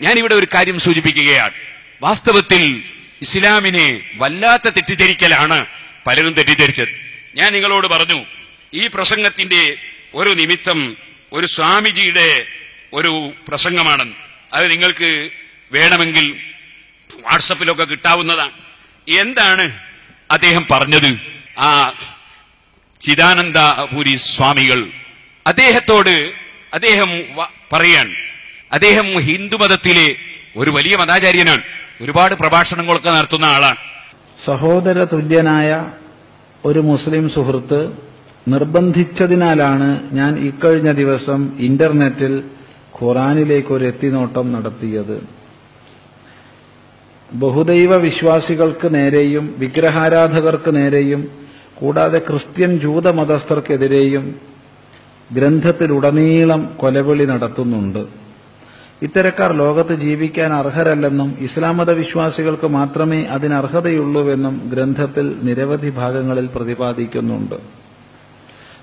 ഞാനിവിടെ ഒരു കാര്യം സൂചിപ്പിക്കുകയാണ്. വാസ്തവത്തിൽ ഇസ്ലാമിനെ വല്ലാത്ത തെറ്റിദ്ധരിക്കലാണ് പലരും തെറ്റിദ്ധരിച്ചത്. ഞാൻ നിങ്ങളോട് പറഞ്ഞു ഈ പ്രസംഗത്തിന്റെ ഒരു നിമിത്തം ഒരു സ്വാമിജിയുടെ ഒരു പ്രസംഗമാണ് അത് നിങ്ങൾക്ക് വേണമെങ്കിൽ വാട്സപ്പിലൊക്കെ കിട്ടാവുന്നതാണ്. എന്താണ് അദ്ദേഹം പറഞ്ഞത്? ആ ചിദാനന്ദപുരി സ്വാമികൾ അദ്ദേഹത്തോട് അദ്ദേഹം പറയാണ് അദ്ദേഹം ഹിന്ദുമതത്തിലെ ഒരു വലിയ മതാചാര്യനാണ്. ഒരുപാട് പ്രഭാഷണങ്ങളൊക്കെ നടത്തുന്ന ആളാണ്. സഹോദര തുല്യനായ ഒരു മുസ്ലിം സുഹൃത്ത് നിർബന്ധിച്ചതിനാലാണ് ഞാൻ ഇക്കഴിഞ്ഞ ദിവസം ഇന്റർനെറ്റിൽ ഖുറാനിലേക്ക് ഒരു എത്തിനോട്ടം നടത്തിയത്. ബഹുദൈവ വിശ്വാസികൾക്ക് നേരെയും വിഗ്രഹാരാധകർക്ക് നേരെയും കൂടാതെ ക്രിസ്ത്യൻ ജൂത മതസ്ഥർക്കെതിരെയും ഗ്രന്ഥത്തിലുടനീളം കൊലവിളി നടത്തുന്നുണ്ട്. ഇത്തരക്കാർ ലോകത്ത് ജീവിക്കാൻ അർഹരല്ലെന്നും ഇസ്ലാമത വിശ്വാസികൾക്ക് മാത്രമേ അതിന് അർഹതയുള്ളൂവെന്നും ഗ്രന്ഥത്തിൽ നിരവധി ഭാഗങ്ങളിൽ പ്രതിപാദിക്കുന്നുണ്ട്.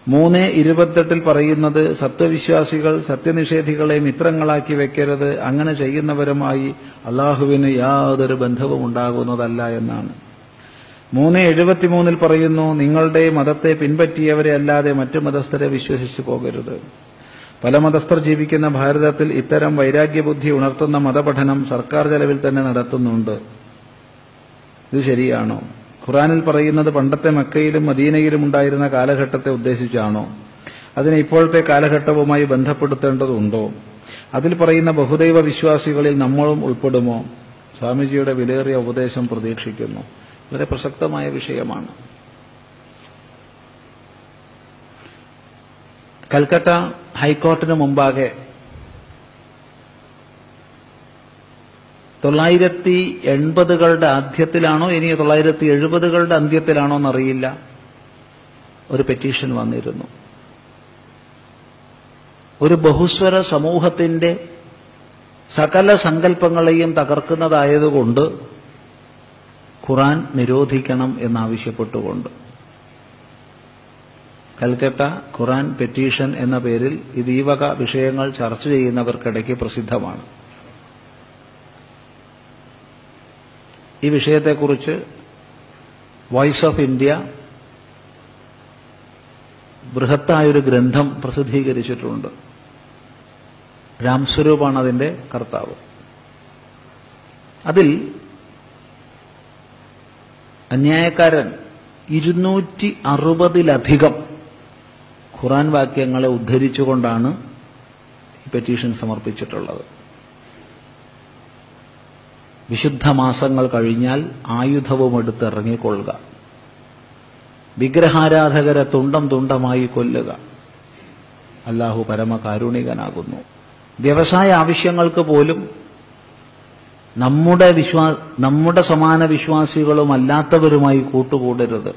മൂന്ന് ഇരുപത്തെട്ടിൽ പറയുന്നത് സത്യവിശ്വാസികൾ സത്യനിഷേധികളെ മിത്രങ്ങളാക്കി വെക്കരുത് അങ്ങനെ ചെയ്യുന്നവരുമായി അള്ളാഹുവിന് യാതൊരു ബന്ധവും ഉണ്ടാകുന്നതല്ല എന്നാണ്. മൂന്ന് എഴുപത്തിമൂന്നിൽ പറയുന്നു നിങ്ങളുടെ മതത്തെ പിൻപറ്റിയവരെ അല്ലാതെ മറ്റു മതസ്ഥരെ വിശ്വസിച്ചു പോകരുത്. പല മതസ്ഥർ ജീവിക്കുന്ന ഭാരതത്തിൽ ഇത്തരം വൈരാഗ്യബുദ്ധി ഉണർത്തുന്ന മതപഠനം സർക്കാർ ചെലവിൽ തന്നെ നടത്തുന്നുണ്ട്. ഇത് ശരിയാണോ? ഖുറാനിൽ പറയുന്നത് പണ്ടത്തെ മക്കയിലും മദീനയിലും ഉണ്ടായിരുന്ന കാലഘട്ടത്തെ ഉദ്ദേശിച്ചാണോ? അതിനെ ഇപ്പോഴത്തെ കാലഘട്ടവുമായി ബന്ധപ്പെടുത്തേണ്ടതുണ്ടോ? അതിൽ പറയുന്ന ബഹുദൈവ വിശ്വാസികളിൽ നമ്മളും ഉൾപ്പെടുമോ? സ്വാമിജിയുടെ വിലയേറിയ ഉപദേശം പ്രതീക്ഷിക്കുന്നു. വളരെ പ്രസക്തമായ വിഷയമാണ്. കൽക്കട്ട ഹൈക്കോടതിന് മുമ്പാകെ തൊള്ളായിരത്തി എൺപതുകളുടെ ആദ്യത്തിലാണോ ഇനി തൊള്ളായിരത്തി എഴുപതുകളുടെ അന്ത്യത്തിലാണോ എന്നറിയില്ല. ഒരു പെറ്റീഷൻ വന്നിരുന്നു. ഒരു ബഹുസ്വര സമൂഹത്തിന്റെ സകല സങ്കല്പങ്ങളെയും തകർക്കുന്നതായതുകൊണ്ട് ഖുറാൻ നിരോധിക്കണം എന്നാവശ്യപ്പെട്ടുകൊണ്ട് കൽക്കട്ട ഖുറാൻ പെറ്റീഷൻ എന്ന പേരിൽ ഇത് ഈ വക വിഷയങ്ങൾ ചർച്ച ചെയ്യുന്നവർക്കിടയ്ക്ക് പ്രസിദ്ധമാണ്. ഈ വിഷയത്തെക്കുറിച്ച് വോയിസ് ഓഫ് ഇന്ത്യ ബൃഹത്തായൊരു ഗ്രന്ഥം പ്രസിദ്ധീകരിച്ചിട്ടുണ്ട്. രാംസ്വരൂപാണ് അതിന്റെ കർത്താവ്. അതിൽ അന്യായക്കാരൻ ഇരുന്നൂറ്റി അറുപതിലധികം ഖുറാൻ വാക്യങ്ങളെ ഉദ്ധരിച്ചുകൊണ്ടാണ് ഈ പെറ്റീഷൻ സമർപ്പിച്ചിട്ടുള്ളത്. വിശുദ്ധ മാസങ്ങൾ കഴിഞ്ഞാൽ ആയുധവും എടുത്ത് ഇറങ്ങിക്കൊള്ളുക. വിഗ്രഹാരാധകരെ തുണ്ടം തുണ്ടമായി കൊല്ലുക. അല്ലാഹു പരമകാരുണികനാകുന്നു. വ്യവസായ ആവശ്യങ്ങൾക്ക് പോലും നമ്മുടെ വിശ്വാ നമ്മുടെ സമാന വിശ്വാസികളും അല്ലാത്തവരുമായി കൂട്ടുകൂടരുത്.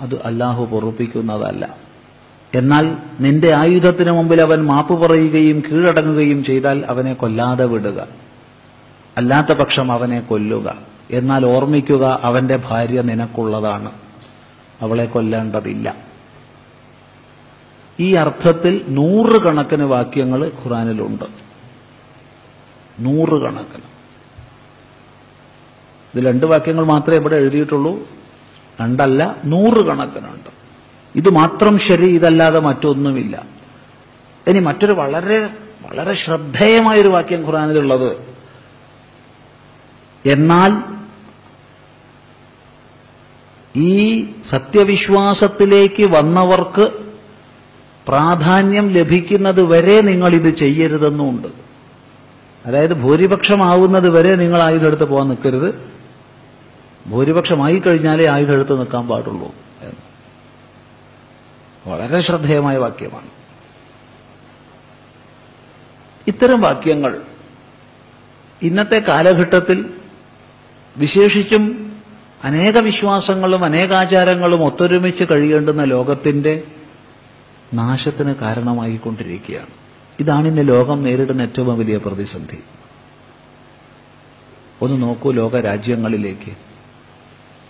അത് അല്ലാഹു പൊറുപ്പിക്കുന്നതല്ല. എന്നാൽ നിന്റെ ആയുധത്തിന് മുമ്പിൽ അവൻ മാപ്പ് പറയുകയും കീഴടങ്ങുകയും ചെയ്താൽ അവനെ കൊല്ലാതെ വിടുക. അല്ലാത്ത പക്ഷം അവനെ കൊല്ലുക. എന്നാൽ ഓർമ്മിക്കുക അവന്റെ ഭാര്യ നിനക്കുള്ളതാണ്. അവളെ കൊല്ലേണ്ടതില്ല. ഈ അർത്ഥത്തിൽ നൂറുകണക്കിന് വാക്യങ്ങൾ ഖുറാനിലുണ്ട് നൂറുകണക്കിന്. ഇത് രണ്ട് വാക്യങ്ങൾ മാത്രമേ ഇവിടെ എഴുതിയിട്ടുള്ളൂ. രണ്ടല്ല നൂറുകണക്കിനുണ്ട്. ഇത് മാത്രം ശരി ഇതല്ലാതെ മറ്റൊന്നുമില്ല. ഇനി മറ്റൊരു വളരെ വളരെ ശ്രദ്ധേയമായൊരു വാക്യം ഖുറാനിലുള്ളത് എന്നാൽ ഈ സത്യവിശ്വാസത്തിലേക്ക് വന്നവർക്ക് പ്രാധാന്യം ലഭിക്കുന്നത് വരെ നിങ്ങൾ ഇത് ചെയ്യരുതെന്നുമുണ്ട്. അതായത് ഭൂരിപക്ഷമാവുന്നത് വരെ നിങ്ങൾ ആയുധമെടുത്ത് പോകാൻ നിൽക്കരുത്. ഭൂരിപക്ഷമായി കഴിഞ്ഞാലേ ആയുധമെടുത്ത് നിൽക്കാൻ പാടുള്ളൂ. വളരെ ശ്രദ്ധേയമായ വാക്യമാണ്. ഇത്തരം വാക്യങ്ങൾ ഇന്നത്തെ കാലഘട്ടത്തിൽ വിശേഷിച്ചും അനേക വിശ്വാസങ്ങളും അനേകാചാരങ്ങളും ഒത്തൊരുമിച്ച് കഴിയേണ്ടുന്ന ലോകത്തിന്റെ നാശത്തിന് കാരണമായിക്കൊണ്ടിരിക്കുകയാണ്. ഇതാണ് ഇന്ന് ലോകം നേരിടുന്ന ഏറ്റവും വലിയ പ്രതിസന്ധി. ഒന്ന് നോക്കൂ ലോക രാജ്യങ്ങളിലേക്ക്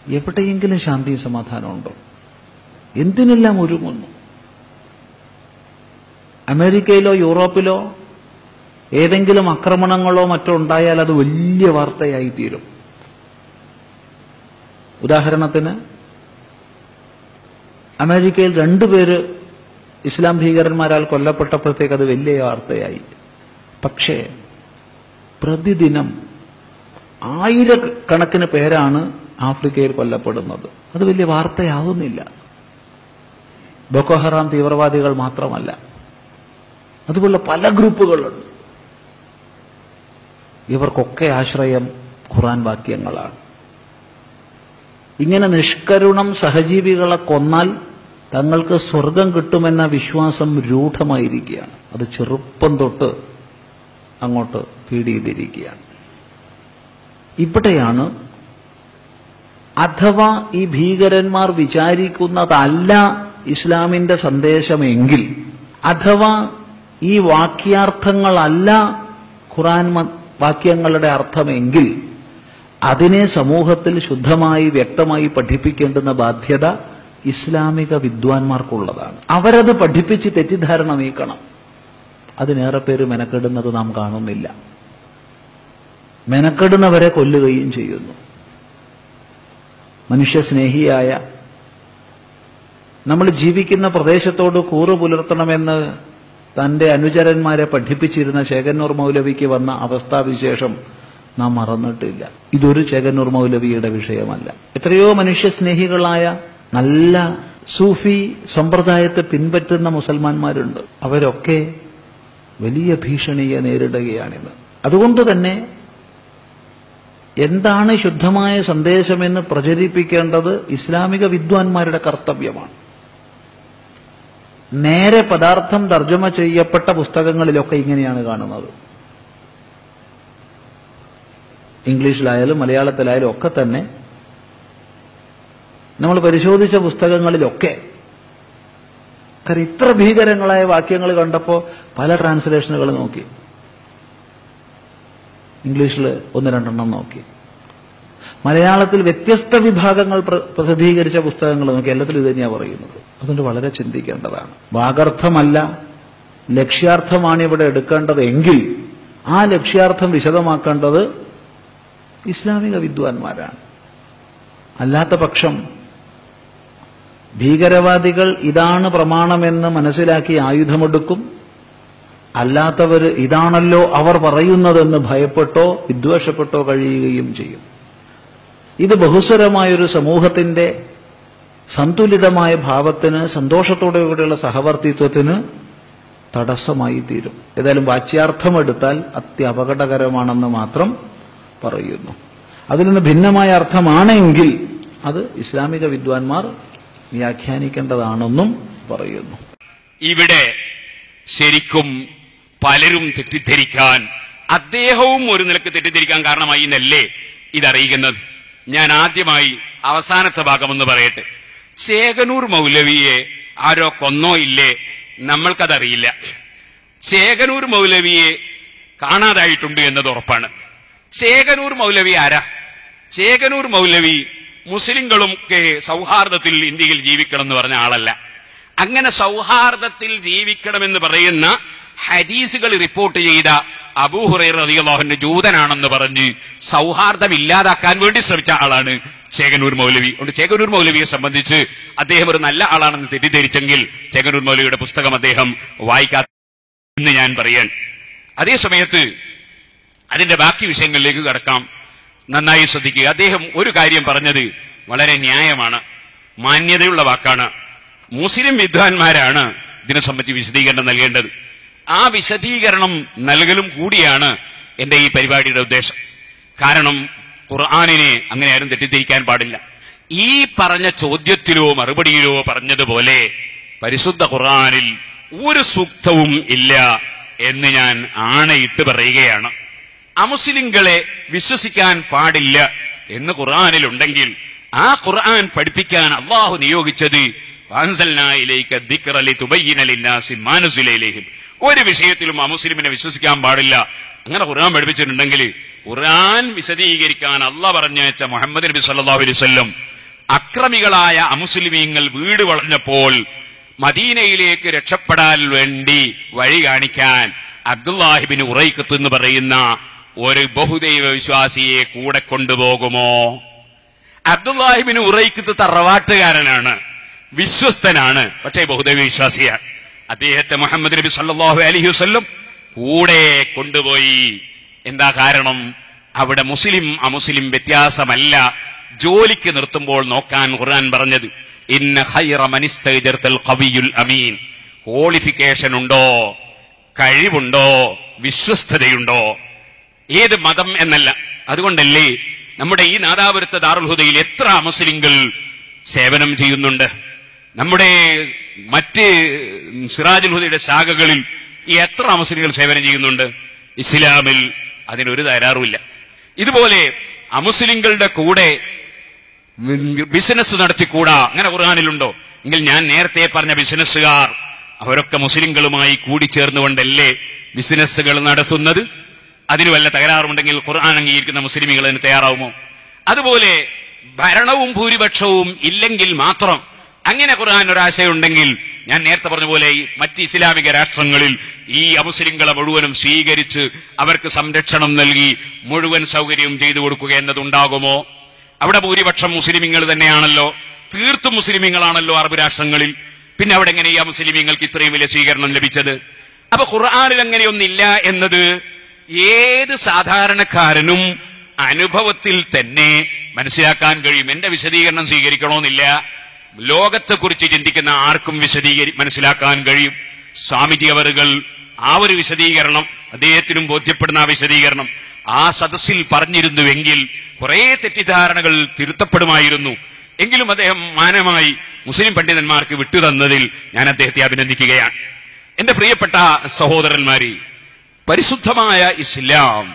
എവിടെയെങ്കിലും ശാന്തിയും സമാധാനമുണ്ടോ? എന്തിനെല്ലാം ഒരുങ്ങുന്നു? അമേരിക്കയിലോ യൂറോപ്പിലോ ഏതെങ്കിലും ആക്രമണങ്ങളോ മറ്റോ ഉണ്ടായാൽ അത് വലിയ വാർത്തയായി തീരും. ഉദാഹരണത്തിന് അമേരിക്കയിൽ രണ്ടുപേര് ഇസ്ലാം ഭീകരന്മാരാൽ കൊല്ലപ്പെട്ടപ്പോഴത്തേക്ക് അത് വലിയ വാർത്തയായി. പക്ഷേ പ്രതിദിനം ആയിരക്കണക്കിന് പേരാണ് ആഫ്രിക്കയിൽ കൊല്ലപ്പെടുന്നത്. അത് വലിയ വാർത്തയാവുന്നില്ല. ബൊക്കോഹറാം തീവ്രവാദികൾ മാത്രമല്ല. അതുപോലുള്ള പല ഗ്രൂപ്പുകളുണ്ട്. ഇവർക്കൊക്കെ ആശ്രയം ഖുറാൻ വാക്യങ്ങളാണ്. ഇങ്ങനെ നിഷ്കരുണം സഹജീവികളെ കൊന്നാൽ തങ്ങൾക്ക് സ്വർഗം കിട്ടുമെന്ന വിശ്വാസം രൂഢമായിരിക്കുകയാണ്. അത് ചെറുപ്പം തൊട്ട് അങ്ങോട്ട് ഫീഡ് ചെയ്തിരിക്കുകയാണ് ഇവിടെയാണ് അഥവാ ഈ ഭീകരന്മാർ വിചാരിക്കുന്നതല്ല ഇസ്ലാമിന്റെ സന്ദേശമെങ്കിൽ അഥവാ ഈ വാക്യാർത്ഥങ്ങളല്ല ഖുറാൻ വാക്യങ്ങളുടെ അർത്ഥമെങ്കിൽ അതിനെ സമൂഹത്തിൽ ശുദ്ധമായി വ്യക്തമായി പഠിപ്പിക്കേണ്ടുന്ന ബാധ്യത ഇസ്ലാമിക വിദ്വാൻമാർക്കുള്ളതാണ്. അവരത് പഠിപ്പിച്ച് തെറ്റിദ്ധാരണ നീക്കണം. അതിനേറെ പേര് മെനക്കെടുന്നത് നാം കാണുന്നില്ല. മെനക്കെടുന്നവരെ കൊല്ലുകയും ചെയ്യുന്നു. മനുഷ്യസ്നേഹിയായ നമ്മൾ ജീവിക്കുന്ന പ്രദേശത്തോട് കൂറു പുലർത്തണമെന്ന് തന്റെ അനുചരന്മാരെ പഠിപ്പിച്ചിരുന്ന ശേഖന്നൂർ മൗലവിക്ക് വന്ന അവസ്ഥാവിശേഷം നാം മറന്നിട്ടില്ല. ഇതൊരു ശേഖന്നൂർ മൗലവിയുടെ വിഷയമല്ല. എത്രയോ മനുഷ്യസ്നേഹികളായ നല്ല സൂഫി സമ്പ്രദായത്തെ പിൻപറ്റുന്ന മുസൽമാന്മാരുണ്ട്. അവരൊക്കെ വലിയ ഭീഷണിയെ നേരിടുകയാണിന്ന്. അതുകൊണ്ട് തന്നെ എന്താണ് ശുദ്ധമായ സന്ദേശമെന്ന് പ്രചരിപ്പിക്കേണ്ടത് ഇസ്ലാമിക വിദ്വാൻമാരുടെ കർത്തവ്യമാണ്. നേരെ പദാർത്ഥം തർജമ ചെയ്യപ്പെട്ട പുസ്തകങ്ങളിലൊക്കെ ഇങ്ങനെയാണ് കാണുന്നത്. ഇംഗ്ലീഷിലായാലും മലയാളത്തിലായാലും ഒക്കെ തന്നെ നമ്മൾ പരിശോധിച്ച പുസ്തകങ്ങളിലൊക്കെ കാരണം ഇത്ര ഭീകരങ്ങളായ വാക്യങ്ങൾ കണ്ടപ്പോൾ പല ട്രാൻസ്ലേഷനുകൾ നോക്കി. ഇംഗ്ലീഷിൽ ഒന്ന് രണ്ടെണ്ണം നോക്കി. മലയാളത്തിൽ വ്യത്യസ്ത വിഭാഗങ്ങൾ പ്രസിദ്ധീകരിച്ച പുസ്തകങ്ങൾ നോക്കി എല്ലാത്തിലും ഇത് തന്നെയാണ് പറയുന്നത്. അതുകൊണ്ട് വളരെ ചിന്തിക്കേണ്ടതാണ്. വാഗർത്ഥമല്ല ലക്ഷ്യാർത്ഥമാണ് ഇവിടെ എടുക്കേണ്ടത് എങ്കിൽ ആ ലക്ഷ്യാർത്ഥം വിശദമാക്കേണ്ടത് ഇസ്ലാമിക വിദ്വാൻമാരാണ്. അല്ലാത്ത പക്ഷം ഭീകരവാദികൾ ഇതാണ് പ്രമാണമെന്ന് മനസ്സിലാക്കി ആയുധമെടുക്കും. അല്ലാത്തവർ ഇതാണല്ലോ അവർ പറയുന്നതെന്ന് ഭയപ്പെട്ടോ വിദ്വേഷപ്പെട്ടോ കഴിയുകയും ചെയ്യും. ഇത് ബഹുസ്വരമായൊരു സമൂഹത്തിന്റെ സന്തുലിതമായ ഭാവത്തിന് സന്തോഷത്തോടുകൂടിയുള്ള സഹവർത്തിത്വത്തിന് തടസ്സമായി തീരും. ഏതായാലും വാച്യാർത്ഥം എടുത്താൽ അത്യപകടകരമാണെന്ന് മാത്രം പറയുന്നു. അതിൽ നിന്ന് ഭിന്നമായ അർത്ഥമാണെങ്കിൽ അത് ഇസ്ലാമിക വിദ്വാൻമാർ വ്യാഖ്യാനിക്കേണ്ടതാണെന്നും പറയുന്നു. ഇവിടെ ശരിക്കും പലരും തെറ്റിദ്ധരിക്കാൻ അദ്ദേഹവും ഒരു നിലയ്ക്ക് തെറ്റിദ്ധരിക്കാൻ കാരണമായി എന്നല്ലേ ഇതറിയിക്കുന്നത്? ഞാൻ ആദ്യമായി അവസാനത്തെ ഭാഗമെന്ന് പറയട്ടെ. ചേകനൂർ മൗലവിയെ ആരോ കൊന്നോ ഇല്ലേ നമ്മൾക്കതറിയില്ല. ചേകനൂർ മൗലവിയെ കാണാതായിട്ടുണ്ട് എന്നത് ഉറപ്പാണ്. ചേകനൂർ മൗലവി ആരാ? ചേകനൂർ മൗലവി മുസ്ലിങ്ങളും ഒക്കെ സൗഹാർദ്ദത്തിൽ ഇന്ത്യയിൽ ജീവിക്കണം എന്ന് പറഞ്ഞ ആളല്ല. അങ്ങനെ സൗഹാർദ്ദത്തിൽ ജീവിക്കണമെന്ന് പറയുന്ന ഹദീസുകൾ റിപ്പോർട്ട് ചെയ്ത അബൂഹുറൈർ റളിയല്ലാഹുവിന്റെ ജൂതനാണെന്ന് പറഞ്ഞ് സൗഹാർദ്ദം ഇല്ലാതാക്കാൻ വേണ്ടി ശ്രമിച്ച ആളാണ് ചേകനൂർ മൗലവി. അതുകൊണ്ട് ചേകനൂർ മൗലവിയെ സംബന്ധിച്ച് അദ്ദേഹം ഒരു നല്ല ആളാണെന്ന് തെറ്റിദ്ധരിച്ചെങ്കിൽ ചേകനൂർ മൗലവിയുടെ പുസ്തകം അദ്ദേഹം വായിക്കാത്ത എന്ന് ഞാൻ പറയാൻ. അതേ സമയത്ത് അതിന്റെ ബാക്കി വിഷയങ്ങളിലേക്ക് കടക്കാം. നന്നായി ശ്രദ്ധിക്കുക. അദ്ദേഹം ഒരു കാര്യം പറഞ്ഞത് വളരെ ന്യായമാണ്. മാന്യതയുള്ള വാക്കാണ്. മുസ്ലിം വിദ്വാൻമാരാണ് ഇതിനെ സംബന്ധിച്ച് വിശദീകരണം നൽകേണ്ടത്. ആ വിശദീകരണം നൽകലും കൂടിയാണ് എന്റെ ഈ പരിപാടിയുടെ ഉദ്ദേശം. കാരണം ഖുർആാനിനെ അങ്ങനെ ആരും തെറ്റിദ്ധരിക്കാൻ പാടില്ല. ഈ പറഞ്ഞ ചോദ്യത്തിലോ മറുപടിയിലോ പറഞ്ഞതുപോലെ പരിശുദ്ധ ഖുർആാനിൽ ഒരു സൂക്തവും ഇല്ല എന്ന് ഞാൻ ആണയിട്ട് പറയുകയാണ്. അമുസ്ലിങ്ങളെ വിശ്വസിക്കാൻ പാടില്ല എന്ന് ഖുർആാനിൽ ഉണ്ടെങ്കിൽ ആ ഖുർആൻ പഠിപ്പിക്കാൻ അള്ളാഹു നിയോഗിച്ചത് വാൻസൽനായിലേക്ക് ദിക്റലി തുബയ്യനലിന്നാസി മാനുസിലയിലേക്കും ഒരു വിഷയത്തിലും അമുസ്ലിമിനെ വിശ്വസിക്കാൻ പാടില്ല. അങ്ങനെ ഖുർആൻ പഠിപ്പിച്ചിട്ടുണ്ടെങ്കിൽ ഖുർആൻ വിശദീകരിക്കാൻ അല്ല പറഞ്ഞയച്ച മുഹമ്മദ് നബി സല്ലല്ലാഹു അലൈഹി വസല്ലം അക്രമികളായ അമുസ്ലിമീങ്ങൾ വീട് വളഞ്ഞപ്പോൾ മദീനയിലേക്ക് രക്ഷപ്പെടാൻ വേണ്ടി വഴി കാണിക്കാൻ അബ്ദുല്ലാഹിബിന് ഉറൈക്കത്ത് എന്ന് പറയുന്ന ഒരു ബഹുദൈവ വിശ്വാസിയെ കൂടെ കൊണ്ടുപോകുമോ? അബ്ദുല്ലാഹിബിന് ഉറൈക്കത്ത് തറവാട്ടുകാരനാണ് വിശ്വസ്തനാണ് പക്ഷേ ബഹുദൈവ വിശ്വാസിയാണ്. അദ്ദേഹത്തെ മുഹമ്മദ് നബി സല്ലാഹു അലൈഹി വസല്ലം കൂടെ കൊണ്ടുപോയി. എന്താ കാരണം? അവിടെ മുസ്ലിം അമുസ്ലിം വ്യത്യാസമല്ല. ജോലിക്ക് നിർത്തുമ്പോൾ നോക്കാൻ ഖുർആൻ പറഞ്ഞത് ഇന്ന മനിസ്തജർത്തൽ ഖവിയുൽ അമീൻ. ക്വാളിഫിക്കേഷൻ ഉണ്ടോ? കഴിവുണ്ടോ? വിശ്വസ്തതയുണ്ടോ? ഏത് മതം എന്നല്ല. അതുകൊണ്ടല്ലേ നമ്മുടെ ഈ നാദാപുരത്ത് ദാറുൽ ഹുദയിൽ എത്ര മുസ്ലിങ്ങൾ സേവനം ചെയ്യുന്നുണ്ട്? നമ്മുടെ മറ്റ് സിറാജുൽ ഹുദയുടെ ശാഖകളിൽ ഈ എത്ര അമുസ്ലിങ്ങൾ സേവനം ചെയ്യുന്നുണ്ട്? ഇസ്ലാമിൽ അതിനൊരു തകരാറുമില്ല. ഇതുപോലെ അമുസ്ലിങ്ങളുടെ കൂടെ ബിസിനസ് നടത്തിക്കൂടാ? അങ്ങനെ ഖുർആാനിലുണ്ടോ? എങ്കിൽ ഞാൻ നേരത്തെ പറഞ്ഞ ബിസിനസ്സുകാർ അവരൊക്കെ മുസ്ലിങ്ങളുമായി കൂടിച്ചേർന്നുകൊണ്ടല്ലേ ബിസിനസ്സുകൾ നടത്തുന്നത്? അതിന് വല്ല തകരാറുണ്ടെങ്കിൽ ഖുർആൻ അംഗീകരിക്കുന്ന മുസ്ലിമികൾ അതിന് തയ്യാറാവുമോ? അതുപോലെ ഭരണവും ഭൂരിപക്ഷവും ഇല്ലെങ്കിൽ മാത്രം അങ്ങനെ ഖുർആൻ ഒരാശയുണ്ടെങ്കിൽ ഞാൻ നേരത്തെ പറഞ്ഞ പോലെ ഈ മറ്റ് ഇസ്ലാമിക രാഷ്ട്രങ്ങളിൽ ഈ അമുസ്ലിങ്ങളെ മുഴുവനും സ്വീകരിച്ച് അവർക്ക് സംരക്ഷണം നൽകി മുഴുവൻ സൗകര്യവും ചെയ്തു കൊടുക്കുക എന്നതുണ്ടാകുമോ? അവിടെ ഭൂരിപക്ഷം മുസ്ലിമിങ്ങൾ തന്നെയാണല്ലോ. തീർത്തും മുസ്ലിമിങ്ങളാണല്ലോ അറബ് രാഷ്ട്രങ്ങളിൽ. പിന്നെ അവിടെ എങ്ങനെ ഈ മുസ്ലിമീങ്ങൾക്ക് ഇത്രയും വലിയ സ്വീകരണം ലഭിച്ചത്? അപ്പൊ ഖുർആാനിൽ അങ്ങനെയൊന്നില്ല എന്നത് ഏത് സാധാരണക്കാരനും അനുഭവത്തിൽ തന്നെ മനസ്സിലാക്കാൻ കഴിയും. എന്റെ വിശദീകരണം സ്വീകരിക്കണമെന്നില്ല ലോകത്തെക്കുറിച്ച് ചിന്തിക്കുന്ന ആർക്കും വിശദീകരി മനസ്സിലാക്കാൻ കഴിയും. സ്വാമിജി അവറുകൾ ആ ഒരു വിശദീകരണം അദ്ദേഹത്തിനും ബോധ്യപ്പെടുന്ന ആ വിശദീകരണം ആ സദസ്സിൽ പറഞ്ഞിരുന്നുവെങ്കിൽ കുറെ തെറ്റിദ്ധാരണകൾ തിരുത്തപ്പെടുമായിരുന്നു. എങ്കിലും അദ്ദേഹം മാനമായി മുസ്ലിം പണ്ഡിതന്മാർക്ക് വിട്ടുതന്നതിൽ ഞാൻ അദ്ദേഹത്തെ അഭിനന്ദിക്കുകയാണ്. എന്റെ പ്രിയപ്പെട്ട സഹോദരന്മാരെ പരിശുദ്ധമായ ഇസ്ലാം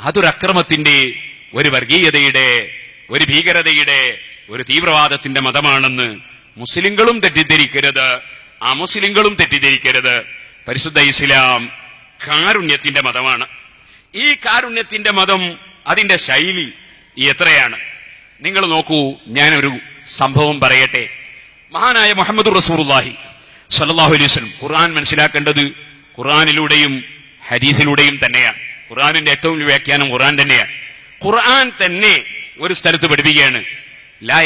അതൊരു അക്രമത്തിന്റെ ഒരു വർഗീയതയുടെ ഒരു ഭീകരതയുടെ ഒരു തീവ്രവാദത്തിന്റെ മതമാണെന്ന് മുസ്ലിങ്ങളും തെറ്റിദ്ധരിക്കരുത് അമുസ്ലിങ്ങളും തെറ്റിദ്ധരിക്കരുത്. പരിശുദ്ധ ഇസ്ലാം കാരുണ്യത്തിന്റെ മതമാണ്. ഈ കാരുണ്യത്തിന്റെ മതം അതിന്റെ ശൈലി എത്രയാണ്? നിങ്ങൾ നോക്കൂ ഞാനൊരു സംഭവം പറയട്ടെ. മഹാനായ മുഹമ്മദ് റസൂർലാഹി സല്ലാഹു അലൈഹി വസല്ലം ഖുർആൻ മനസ്സിലാക്കേണ്ടത് ഖുർആനിലൂടെയും ഹദീസിലൂടെയും തന്നെയാണ്. ഖുർആാനിന്റെ ഏറ്റവും വലിയ വ്യാഖ്യാനം ഖുർആൻ തന്നെയാണ്. ഖുർആൻ തന്നെ ഒരു സ്ഥലത്ത് പഠിപ്പിക്കുകയാണ്. ലാ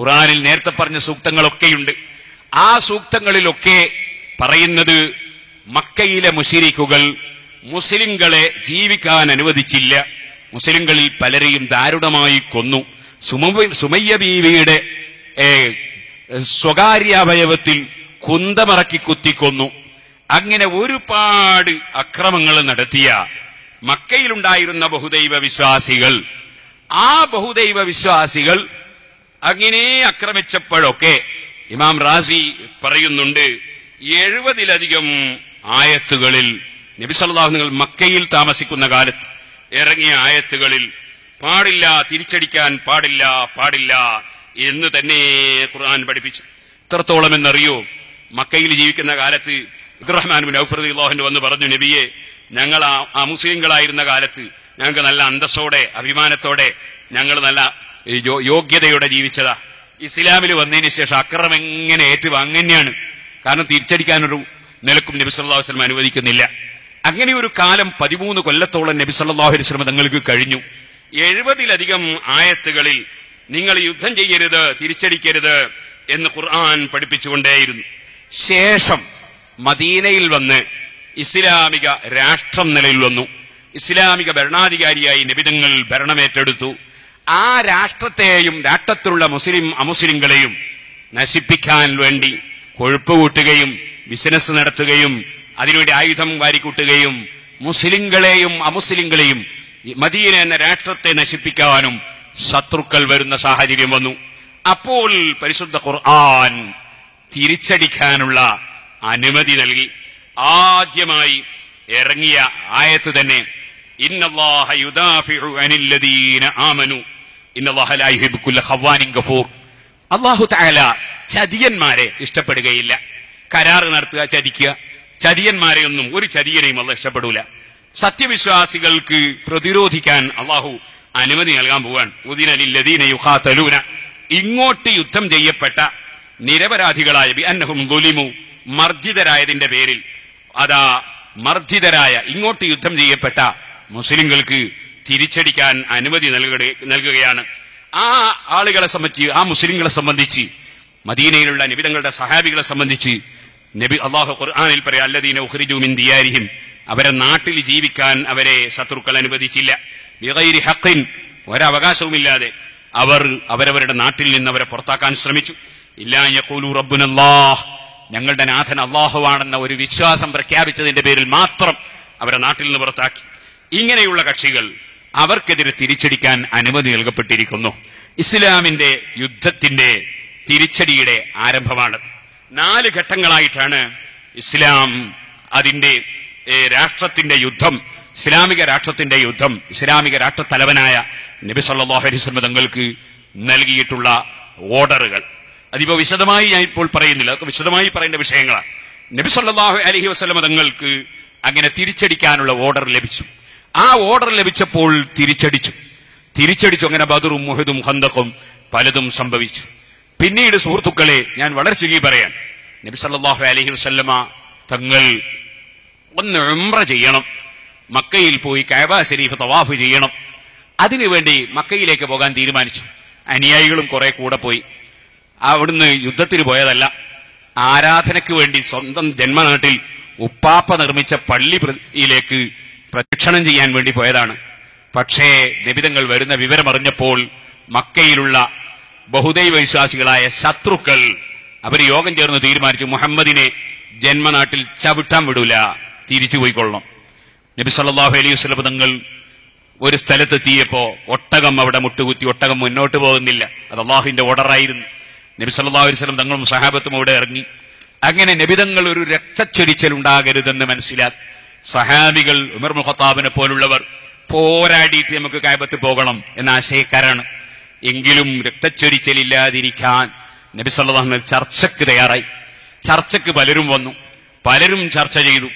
ഖുറാനിൽ നേരത്തെ പറഞ്ഞ സൂക്തങ്ങളൊക്കെയുണ്ട്. ആ സൂക്തങ്ങളിലൊക്കെ പറയുന്നത് മക്കയിലെ മുഷിരിക്കുകൾ മുസ്ലിങ്ങളെ ജീവിക്കാൻ അനുവദിച്ചില്ല. മുസ്ലിങ്ങളിൽ പലരെയും ദാരുണമായി കൊന്നു. സുമയ്യ ബീവിയുടെ സ്വകാര്യ അവയവത്തിൽ കുന്തമറക്കി കുത്തിക്കൊന്നു. അങ്ങനെ ഒരുപാട് അക്രമങ്ങൾ നടത്തിയ മക്കയിലുണ്ടായിരുന്ന ബഹുദൈവ വിശ്വാസികൾ ആ ബഹുദൈവ വിശ്വാസികൾ അങ്ങനെ ആക്രമിച്ചപ്പോഴൊക്കെ ഇമാം റാസി പറയുന്നുണ്ട് എഴുപതിലധികം ആയത്തുകളിൽ നബി സല്ലല്ലാഹു നിങ്ങൾ മക്കയിൽ താമസിക്കുന്ന കാലത്ത് ഇറങ്ങിയ ആയത്തുകളിൽ പാടില്ല തിരിച്ചടിക്കാൻ പാടില്ല പാടില്ല എന്ന് തന്നെ ഖുർആൻ പഠിപ്പിച്ചു. എത്രത്തോളം എന്നറിയോ മക്കയിൽ ജീവിക്കുന്ന കാലത്ത് ഇബ്രഹ്മാൻ ബിൻ ഔഫ് റളിയല്ലാഹു വന്ന് പറഞ്ഞു നബിയെ ഞങ്ങൾ ആ മുസ്ലിങ്ങളായിരുന്ന കാലത്ത് ഞങ്ങൾക്ക് നല്ല അന്തസ്സോടെ അഭിമാനത്തോടെ ഞങ്ങൾ നല്ല യോഗ്യതയോടെ ജീവിച്ചതാ. ഇസ്ലാമിൽ വന്നതിന് ശേഷം അക്രമം എങ്ങനെ ഏറ്റുവാങ്ങന്നെയാണ് കാരണം തിരിച്ചടിക്കാനൊരു നിലക്കും നബി സല്ലല്ലാഹു അലൈഹി വസല്ലം അനുവദിക്കുന്നില്ല. അങ്ങനെ ഒരു കാലം പതിമൂന്ന് കൊല്ലത്തോളം നബി സല്ലല്ലാഹു അലൈഹി തങ്ങൾക്ക് കഴിഞ്ഞു. എഴുപതിലധികം ആയത്തുകളിൽ നിങ്ങൾ യുദ്ധം ചെയ്യരുത് തിരിച്ചടിക്കരുത് എന്ന് ഖുർആൻ പഠിപ്പിച്ചുകൊണ്ടേയിരുന്നു. ശേഷം മദീനയിൽ വന്ന് ഇസ്ലാമിക രാഷ്ട്രം നിലയിൽ വന്നു. ഇസ്ലാമിക ഭരണാധികാരിയായി നിബിതങ്ങൾ ഭരണമേറ്റെടുത്തു. ആ രാഷ്ട്രത്തെയും രാഷ്ട്രത്തിലുള്ള മുസ്ലിം അമുസ്ലിങ്ങളെയും നശിപ്പിക്കാൻ വേണ്ടി കൊഴുപ്പ് കൂട്ടുകയും ബിസിനസ് നടത്തുകയും അതിനുവേണ്ടി ആയുധം വാരിക്കൂട്ടുകയും മുസ്ലിങ്ങളെയും അമുസ്ലിങ്ങളെയും മദീന എന്ന രാഷ്ട്രത്തെ നശിപ്പിക്കാനും ശത്രുക്കൾ വരുന്ന സാഹചര്യം വന്നു. അപ്പോൾ പരിശുദ്ധ ഖുർആൻ തിരിച്ചടിക്കാനുള്ള അനുമതി നൽകി. ആദ്യമായി ഇറങ്ങിയ ആയത്ത് തന്നെ ചതിയന്മാരെ ഇഷ്ടപ്പെടുകയില്ല. കരാറ് നടത്തുക ചതിക്കുക. ചതിയന്മാരെ ഒന്നും ഒരു ചതിയനെയും അല്ല ഇഷ്ടപ്പെടൂല. സത്യവിശ്വാസികൾക്ക് പ്രതിരോധിക്കാൻ അള്ളാഹു അനുമതി നൽകാൻ പോവാൻ ഇങ്ങോട്ട് യുദ്ധം ചെയ്യപ്പെട്ട നിരപരാധികളായ മർജിതരായതിന്റെ പേരിൽ അതാ മർജിതരായ ഇങ്ങോട്ട് യുദ്ധം ചെയ്യപ്പെട്ട മുസ്ലിങ്ങൾക്ക് തിരിച്ചടിക്കാൻ അനുമതി നൽകുക- നൽകുകയാണ്. ആ ആളുകളെ സംബന്ധിച്ച് ആ മുസ്ലിങ്ങളെ സംബന്ധിച്ച് മദീനയിലുള്ള നിബിതങ്ങളുടെ സഹാബികളെ സംബന്ധിച്ച് നബി അള്ളാഹു ഖുർആാനിൽ പറയാം അല്ലദീന ഉഖ്രിജു മിൻ ദിയാരിഹിം. അവരെ നാട്ടിൽ ജീവിക്കാൻ അവരെ ശത്രുക്കൾ അനുവദിച്ചില്ല. ബിഗൈരി ഹഖിൻ ഒരവകാശവുമില്ലാതെ അവർ അവരവരുടെ നാട്ടിൽ നിന്ന് അവരെ പുറത്താക്കാൻ ശ്രമിച്ചു. ഇല്ലാ യഖൂലു റബ്ബുനല്ലാഹ് ഞങ്ങളുടെ നാഥൻ അള്ളാഹുവാണെന്ന ഒരു വിശ്വാസം പ്രഖ്യാപിച്ചതിന്റെ പേരിൽ മാത്രം അവരെ നാട്ടിൽ നിന്ന് പുറത്താക്കി. ഇങ്ങനെയുള്ള കക്ഷികൾ അവർക്കെതിരെ തിരിച്ചടിക്കാൻ അനുമതി നൽകപ്പെട്ടിരിക്കുന്നു. ഇസ്ലാമിന്റെ യുദ്ധത്തിന്റെ തിരിച്ചടിയുടെ ആരംഭമാണ്. നാല് ഘട്ടങ്ങളായിട്ടാണ് ഇസ്ലാം അതിന്റെ രാഷ്ട്രത്തിന്റെ യുദ്ധം ഇസ്ലാമിക രാഷ്ട്രത്തിന്റെ യുദ്ധം ഇസ്ലാമിക രാഷ്ട്രത്തലവനായ നബി സല്ലല്ലാഹു അലൈഹി വസല്ലം തങ്ങൾക്ക് നൽകിയിട്ടുള്ള ഓർഡറുകൾ. അതിപ്പോ വിശദമായി ഞാൻ ഇപ്പോൾ പറയുന്നില്ല. അതൊക്കെ വിശദമായി പറയേണ്ട വിഷയങ്ങളാണ്. നബി സല്ലല്ലാഹു അലൈഹി വസല്ലം തങ്ങൾക്ക് അങ്ങനെ തിരിച്ചടിക്കാനുള്ള ഓർഡർ ലഭിച്ചു. ആ ഓർഡർ ലഭിച്ചപ്പോൾ തിരിച്ചടിച്ചു. തിരിച്ചടിച്ചു അങ്ങനെ ബദറും മുഹദും ഹന്തക്കും പലതും സംഭവിച്ചു. പിന്നീട് സുഹൃത്തുക്കളെ ഞാൻ വളരെ ചുരുങ്ങി പറയാൻ. നബി സല്ലല്ലാഹു അലൈഹി വസല്ലമ തങ്ങൾ ഒന്ന് ഉംറ ചെയ്യണം. മക്കയിൽ പോയി കഅബ ശരീഫ് തവാഫ് ചെയ്യണം. അതിനുവേണ്ടി മക്കയിലേക്ക് പോകാൻ തീരുമാനിച്ചു. അനുയായികളും കുറെ കൂടെ പോയി. അവിടുന്ന് യുദ്ധത്തിന് പോയതല്ല. ആരാധനയ്ക്ക് വേണ്ടി സ്വന്തം ജന്മനാട്ടിൽ ഉപ്പാപ്പ നിർമ്മിച്ച പള്ളി പ്രദക്ഷിണം ചെയ്യാൻ വേണ്ടി പോയതാണ്. പക്ഷേ നിബിതങ്ങൾ വരുന്ന വിവരമറിഞ്ഞപ്പോൾ മക്കയിലുള്ള ബഹുദൈവ വിശ്വാസികളായ ശത്രുക്കൾ അവർ യോഗം ചേർന്ന് തീരുമാനിച്ചു മുഹമ്മദിനെ ജന്മനാട്ടിൽ ചവിട്ടാൻ വിടൂല തിരിച്ചു പോയിക്കൊള്ളണം. നബി സല്ലാഹു അലൈഹി വസല്ലം തങ്ങൾ ഒരു സ്ഥലത്തെത്തിയപ്പോ ഒട്ടകം അവിടെ മുട്ടുകുത്തി ഒട്ടകം മുന്നോട്ട് പോകുന്നില്ല. അത് അള്ളാഹുവിന്റെ ഓർഡറായിരുന്നു. നബി സല്ലല്ലാഹു അലൈഹി വസല്ലം തങ്ങളും സഹാബത്തും അവിടെ ഇറങ്ങി. അങ്ങനെ നബിതങ്ങൾ ഒരു രക്തച്ചൊരിച്ചൽ ഉണ്ടാകരുതെന്ന് മനസ്സിലാക്കി. സഹാബികൾ ഉമർ മുഖത്താബിനെ പോലുള്ളവർ പോരാടിയിട്ട് നമുക്ക് കായബത്ത് പോകണം എന്ന ആശയക്കാരാണ്. എങ്കിലും രക്തച്ചൊരിച്ചലില്ലാതിരിക്കാൻ നബി സല്ലല്ലാഹു അലൈഹി വസല്ലം ചർച്ചയ്ക്ക് തയ്യാറായി. ചർച്ചക്ക് പലരും വന്നു. പലരും ചർച്ച ചെയ്തു.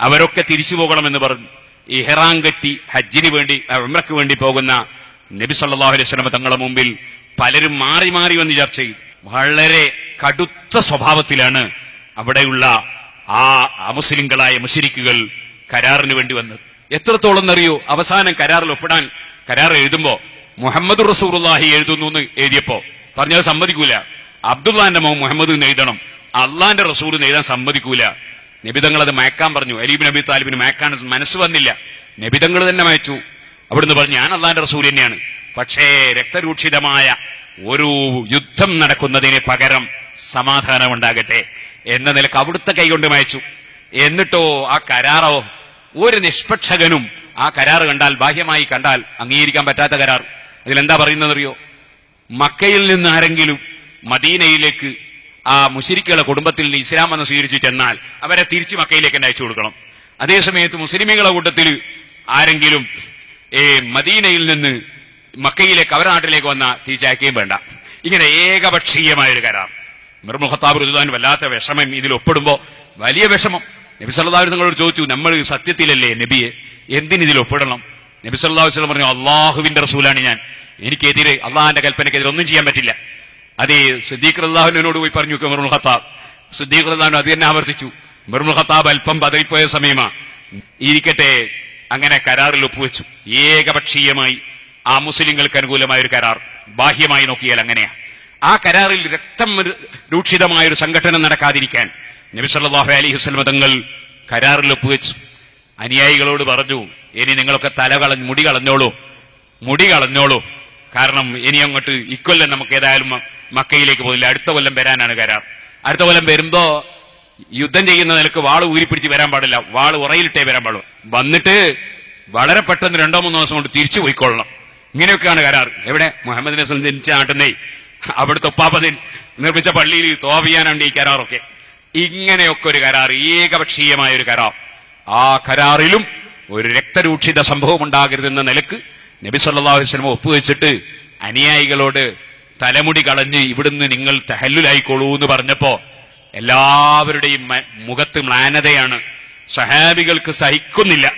അവരൊക്കെ തിരിച്ചു പോകണമെന്ന് പറഞ്ഞു. ഇഹ്റാം കെട്ടി ഹജ്ജിന് വേണ്ടി ഉമ്രക്ക് വേണ്ടി പോകുന്ന നബി സല്ലല്ലാഹു അലൈഹി സ്വലമ തങ്ങളുടെ മുമ്പിൽ പലരും മാറി മാറി വന്ന് ചർച്ച ചെയ്തു. വളരെ കടുത്ത സ്വഭാവത്തിലാണ് അവിടെയുള്ള ആ അമുസ്ലിങ്ങളായ മുശരിക്കുകൾ കരാറിന് വേണ്ടി വന്നത്. എത്രത്തോളം എന്നറിയോ അവസാനം കരാറിൽ ഒപ്പിടാൻ കരാർ എഴുതുമ്പോ മുഹമ്മദ് റസൂറുല്ലാഹി എഴുതുന്നു എന്ന് എഴുതിയപ്പോ പറഞ്ഞത് സമ്മതിക്കൂല. അബ്ദുല്ലാന്റെ മോൻ മുഹമ്മദ് എഴുതണം. അള്ളാന്റെ റസൂൽ എഴുതാൻ സമ്മതിക്കൂല. നബിതങ്ങൾ അത് മയക്കാൻ പറഞ്ഞു. അലീബ് നബി താലിബിന് മയക്കാൻ മനസ്സ് വന്നില്ല. നബിതങ്ങൾ തന്നെ മയച്ചു. അവിടുന്ന് പറഞ്ഞു ഞാൻ അള്ളാന്റെ റസൂൽ തന്നെയാണ്. പക്ഷേ രക്തരൂക്ഷിതമായ ഒരു യുദ്ധം നടക്കുന്നതിന് പകരം സമാധാനം ഉണ്ടാകട്ടെ എന്ന നിലയ്ക്ക് അവിടുത്തെ കൈകൊണ്ട് മയച്ചു. എന്നിട്ടോ ആ കരാറോ? ഒരു നിഷ്പക്ഷകനും ആ കരാർ കണ്ടാൽ ബാഹ്യമായി കണ്ടാൽ അംഗീകരിക്കാൻ പറ്റാത്ത കരാർ. അതിലെന്താ പറയുന്നതെന്നറിയോ? മക്കയിൽ നിന്ന് ആരെങ്കിലും മദീനയിലേക്ക് ആ മുശരിക്കുകളുടെ കുടുംബത്തിൽ നിന്ന് ഇസ്ലാം എന്ന് സ്വീകരിച്ചു ചെന്നാൽ അവരെ തിരിച്ച് മക്കയിലേക്ക് തന്നെ അയച്ചു കൊടുക്കണം. അതേസമയത്ത് മുസ്ലിമുകളുടെ കൂട്ടത്തിൽ ആരെങ്കിലും ഏ മദീനയിൽ നിന്ന് മക്കയിലേക്ക് അവരുടെ നാട്ടിലേക്ക് വന്ന തിരിച്ചയക്കുകയും വേണ്ട. ഇങ്ങനെ ഏകപക്ഷീയമായ ഒരു കരാർ. മിർമുഹത്താബ് റുദാൻ വല്ലാത്ത വിഷമം ഇതിൽ ഒപ്പിടുമ്പോൾ വലിയ വിഷമം. നബി അലൈഹി വസല്ലം ചോദിച്ചു നമ്മൾ സത്യത്തിലല്ലേ നബിയെ? എന്തിനിതിൽ ഒപ്പിടണം? നബി സല്ലല്ലാഹു അലൈഹി വസല്ലം പറഞ്ഞു അള്ളാഹുവിന്റെ റസൂലാണ് ഞാൻ. എനിക്കെതിരെ അള്ളാഹിന്റെ കൽപ്പനക്കെതിരെ ഒന്നും ചെയ്യാൻ പറ്റില്ല. അതേ സിദ്ദീഖ് അള്ളാഹുവിനോട് പോയി പറഞ്ഞു മിർമുൽ ഖത്താബ്. സിദ്ദീഖ് അള്ളാഹു അത് തന്നെ ആവർത്തിച്ചു മിർമുൽ ഖത്താബ് അല്പം ബദലിപ്പോയ സമയമാ. ഇരിക്കട്ടെ. അങ്ങനെ കരാറിൽ ഒപ്പുവെച്ചു. ഏകപക്ഷീയമായി ആ മുസ്ലിങ്ങൾക്ക് അനുകൂലമായ ഒരു കരാർ ബാഹ്യമായി നോക്കിയാൽ അങ്ങനെയാ. ആ കരാറിൽ രക്തം രൂക്ഷിതമായ ഒരു സംഘടന നടക്കാതിരിക്കാൻ നബി സല്ലല്ലാഹു അലൈഹി വസല്ലം തങ്ങൾ കരാറിൽ ഒപ്പുവെച്ചു. അനുയായികളോട് പറഞ്ഞു ഇനി നിങ്ങളൊക്കെ തല കളഞ്ഞ് മുടി കളഞ്ഞോളൂ മുടി കളഞ്ഞോളൂ. കാരണം ഇനി അങ്ങോട്ട് ഇക്കൊല്ലം നമുക്ക് ഏതായാലും മക്കയിലേക്ക് പോകുന്നില്ല അടുത്ത കൊല്ലം വരാനാണ് കരാർ. അടുത്ത കൊല്ലം വരുമ്പോ യുദ്ധം ചെയ്യുന്ന നിലയ്ക്ക് വാൾ ഊരിപ്പിടിച്ച് വരാൻ പാടില്ല. വാൾ ഉറയിലിട്ടേ വരാൻ പാടുള്ളൂ. വന്നിട്ട് വളരെ പെട്ടെന്ന് രണ്ടോ മൂന്നോ ദിവസം കൊണ്ട് തിരിച്ചു പോയിക്കൊള്ളണം. ഇങ്ങനെയൊക്കെയാണ് കരാർ. എവിടെ? മുഹമ്മദ് നസൽ ജനിച്ച നാട്ടുന്നേ അവിടുത്തെ ഒപ്പാപ്പ നിർമ്മിച്ച പള്ളിയിൽ തോപിയാനാണ് ഈ കരാറൊക്കെ. ഇങ്ങനെയൊക്കെ ഒരു കരാർ ഏകപക്ഷീയമായ ഒരു കരാർ. ആ കരാറിലും ഒരു രക്തരൂക്ഷിത സംഭവം ഉണ്ടാകരുതെന്ന നിലയ്ക്ക് നബി സല്ലല്ലാഹു അലൈഹി വസല്ലം ഒപ്പുവെച്ചിട്ട് അനുയായികളോട് തലമുടി കളഞ്ഞ് ഇവിടുന്ന് നിങ്ങൾ തഹല്ലുലായിക്കോളൂ എന്ന് പറഞ്ഞപ്പോ എല്ലാവരുടെയും മുഖത്ത് മ്ലാനതയാണ്. സഹാബികൾക്ക് സഹിക്കുന്നില്ല.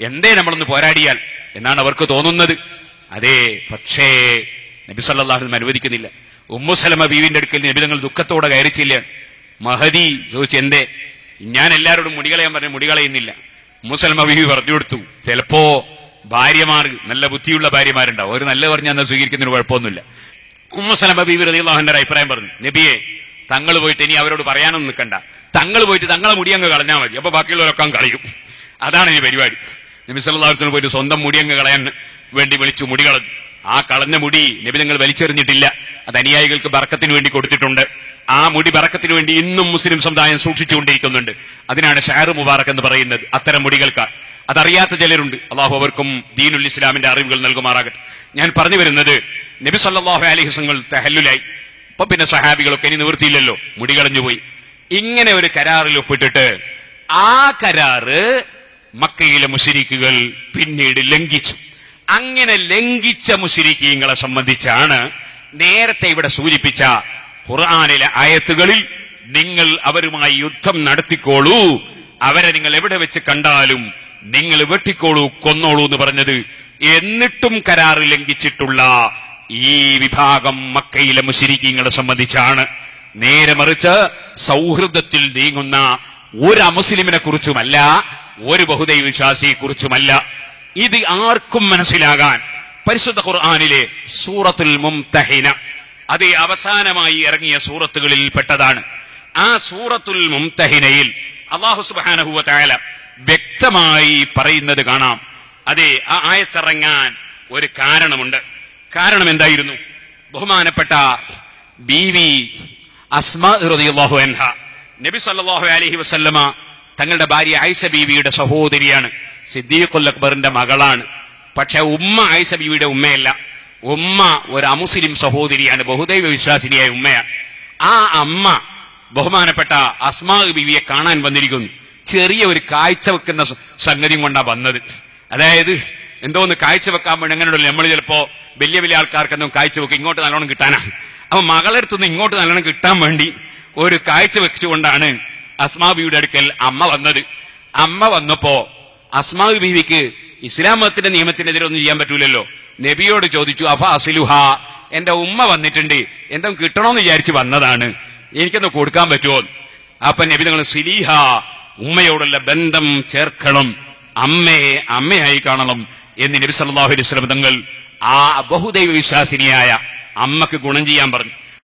എന്തേ നമ്മളൊന്ന് പോരാടിയാൽ എന്നാണ് അവർക്ക് തോന്നുന്നത്. അതെ പക്ഷേ നബി സല്ലല്ലാഹു അനുവദിക്കുന്നില്ല. ഉമ്മുസലമ ബീവിന്റെ അടുക്കൽ നബി തങ്ങൾ ദുഃഖത്തോടെ കയറിച്ചില്ല. മഹദി ചോദിച്ചു എന്തേ? ഞാൻ എല്ലാവരോടും മുടികളയാൻ പറഞ്ഞു മുടികളയുന്നില്ല. മുസൽമ ബിബി പറഞ്ഞു കൊടുത്തു ചിലപ്പോ ഭാര്യമാർ നല്ല ബുദ്ധിയുള്ള ഭാര്യമാരുണ്ടാവും. അവർ നല്ല പറഞ്ഞാൽ എന്നാൽ സ്വീകരിക്കുന്നതിന് കുഴപ്പമൊന്നുമില്ല. ഉമ്മസലമ ബീവി ഒരു അഭിപ്രായം പറഞ്ഞു നബിയെ തങ്ങൾ പോയിട്ട് ഇനി അവരോട് പറയാനൊന്നും നിൽക്കണ്ട. തങ്ങൾ പോയിട്ട് തങ്ങളെ മുടി അങ്ങ് കളഞ്ഞാൽ മതി അപ്പൊ ബാക്കിയുള്ളവരൊക്കെ കളയും. അതാണ് ഈ പരിപാടി. നബി വസല്ലം പോയിട്ട് സ്വന്തം മുടി അങ്ങ് കളയാൻ വേണ്ടി വിളിച്ചു മുടി കളഞ്ഞു. ആ കളഞ്ഞ മുടി നബി വലിച്ചെറിഞ്ഞിട്ടില്ല. അത് അനുയായികൾക്ക് ബറക്കത്തിന് വേണ്ടി കൊടുത്തിട്ടുണ്ട്. ആ മുടി ബറക്കത്തിന് വേണ്ടി ഇന്നും മുസ്ലിം സമുദായം സൂക്ഷിച്ചുകൊണ്ടിരിക്കുന്നുണ്ട്. അതിനാണ് ഷാർ മുബാറക് എന്ന് പറയുന്നത്. അത്തരം മുടികൾക്ക്. അതറിയാത്ത ചിലരുണ്ട്. അള്ളാഹു അവർക്കും ദീനുൽ ഇസ്ലാമിന്റെ അറിവുകൾ നൽകുമാറാകട്ടെ. ഞാൻ പറഞ്ഞു വരുന്നത് നബി സല്ലാഹു അലൈഹി വസല്ലം തെഹല്ലുലായി. ഇപ്പൊ പിന്നെ സഹാബികളൊക്കെ ഇനി നിവൃത്തിയില്ലല്ലോ. മുടി കളഞ്ഞുപോയി ഇങ്ങനെ ഒരു കരാറിൽ ഒപ്പിട്ടിട്ട് ആ കരാറ് മക്കയിലെ മുഷരിക്കുകൾ പിന്നീട് ലംഘിച്ചു. അങ്ങനെ ലംഘിച്ച മുഷിരിക്കീങ്ങളെ സംബന്ധിച്ചാണ് നേരത്തെ ഇവിടെ സൂചിപ്പിച്ച ഖുർആാനിലെ ആയത്തുകളിൽ നിങ്ങൾ അവരുമായി യുദ്ധം നടത്തിക്കോളൂ. അവരെ നിങ്ങൾ എവിടെ വെച്ച് കണ്ടാലും നിങ്ങൾ വെട്ടിക്കോളൂ കൊന്നോളൂ എന്ന് പറഞ്ഞത് എന്നിട്ടും കരാറ് ലംഘിച്ചിട്ടുള്ള ഈ വിഭാഗം മക്കയിലെ മുശരിക്കീങ്ങളെ സംബന്ധിച്ചാണ്. നേരെ മറിച്ച് സൗഹൃദത്തിൽ നീങ്ങുന്ന ഒരു അമുസ്ലിമിനെ കുറിച്ചുമല്ല ഒരു ബഹുദൈവ വിശ്വാസിയെ കുറിച്ചുമല്ല ഇത് ആർക്കും മനസ്സിലാകാൻ. പരിശുദ്ധ ഖുർആാനിലെ സൂറത്തുൽ മുംതഹിന. അത് അവസാനമായി ഇറങ്ങിയ സൂറത്തുകളിൽ പെട്ടതാണ്. ആ സൂറത്തുൽ മുംതഹിനയിൽ അള്ളാഹു സുബാനഹുവ തായാല വ്യക്തമായി പറയുന്നത് കാണാം. അതെ ആ ആയത്തിറങ്ങാൻ ഒരു കാരണമുണ്ട്. കാരണം എന്തായിരുന്നു? ബഹുമാനപ്പെട്ട ബീവി അസ്മാ റളിയല്ലാഹു അൻഹ. നബി സല്ലല്ലാഹു അലൈഹി വസല്ലമ തങ്ങളുടെ ഭാര്യ ആയിഷ ബീവിയുടെ സഹോദരിയാണ്. സിദ്ദീഖുൽ അക്ബറിന്റെ മകളാണ്. പക്ഷെ ഉമ്മ ആയിഷ ഉമ്മയല്ല. ഉമ്മ ഒരു അമുസ്ലിം സഹോദരിയാണ് ബഹുദൈവ വിശ്വാസിനിയായ ഉമ്മയാണ്. ആ അമ്മ ബഹുമാനപ്പെട്ട അസ്മാ ബിവിയെ കാണാൻ വന്നിരിക്കുന്നു. ചെറിയ ഒരു കാഴ്ച വെക്കുന്ന സംഗതി സംഗതിയും കൊണ്ടാ വന്നത്. അതായത് എന്തോന്ന് കാഴ്ച വെക്കാൻ വേണ്ടി എങ്ങനെയുള്ള നമ്മൾ ചിലപ്പോ വലിയ വലിയ ആൾക്കാർക്ക് ആൾക്കാർക്കൊന്നും കാഴ്ച വെക്കും ഇങ്ങോട്ട് നല്ലോണം കിട്ടാനാ. അപ്പൊ മകളെടുത്തുനിന്ന് ഇങ്ങോട്ട് നല്ലോണം കിട്ടാൻ വേണ്ടി ഒരു കാഴ്ച വെച്ചുകൊണ്ടാണ് അസ്മാ ബീവിയുടെ അടുക്കൽ അമ്മ വന്നത്. അമ്മ വന്നപ്പോ അസ്മാ ബീവിക്ക് ഇസ്ലാം മതത്തിന്റെ നിയമത്തിനെതിരെ ഒന്നും ചെയ്യാൻ പറ്റൂലല്ലോ. നബിയോട് ചോദിച്ചു അഫ അസിലുഹ? എന്റെ ഉമ്മ വന്നിട്ടുണ്ട്. എന്തും കിട്ടണോന്ന് വിചാരിച്ച് വന്നതാണ്. എനിക്കൊന്ന് കൊടുക്കാൻ പറ്റുമോ? അപ്പൊ നബി നിങ്ങൾ സിലീഹ ഉമ്മയോടുള്ള ബന്ധം ചേർക്കണം. അമ്മയെ അമ്മയായി കാണണം. എന്ന് നബി സല്ലല്ലാഹു അലൈഹി തങ്ങൾ ആ ബഹുദൈവ വിശ്വാസിനിയായ അമ്മയ്ക്ക് ഗുണം ചെയ്യാൻ പറഞ്ഞു.